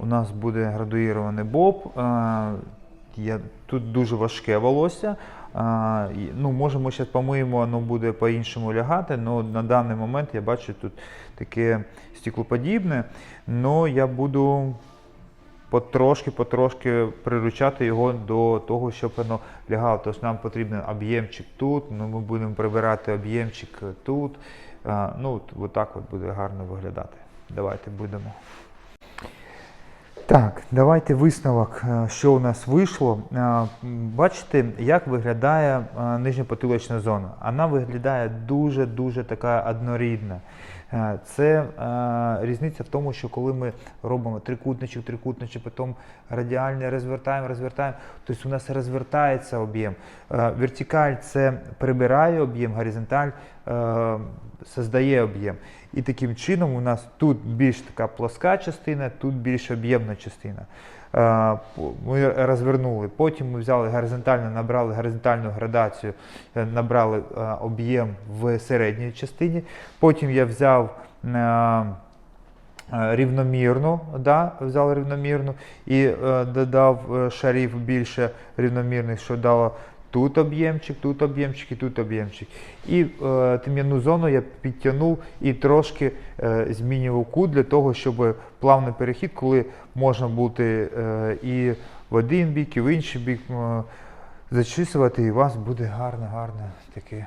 У нас буде градуїрований боб. Я, тут дуже важке волосся. А, ну, може, ми зараз помиємо, воно буде по-іншому лягати, але на даний момент я бачу тут таке стеклоподібне. але я буду потрошки, потрошки приручати його до того, щоб воно лягало. Тобто нам потрібен об'ємчик тут, ну, ми будемо прибирати об'ємчик тут. А, ну, от, от от буде гарно виглядати. Давайте будемо. Так, давайте висновок, е, що у нас вийшло. Е, Бачите, як виглядає нижня потилочна зона. Вона виглядає дуже-дуже така однорідна. Е, Це е, різниця в тому, що коли ми робимо трикутничок, трикутничок, потім радіальний розвертаємо, розвертаємо, тобто у нас розвертається об'єм. Е, Вертикаль це прибирає об'єм, горизонталь создає об'єм. І таким чином у нас тут більш така плоска частина, тут більш об'ємна частина. Е, Ми розвернули. Потім ми взяли горизонтально, набрали горизонтальну градацію, е, набрали е, об'єм в середній частині. Потім я взяв рівномірну, да, взяв рівномірну і додав шарів більше рівномірних, що дало тут об'ємчик, тут об'ємчик і тут об'ємчик. І е, тим'яну зону я підтягнув і трошки е, змінював кут для того, щоб плавний перехід, коли можна бути е, і в один бік, і в інший бік е, зачісувати, і у вас буде гарне, гарне таке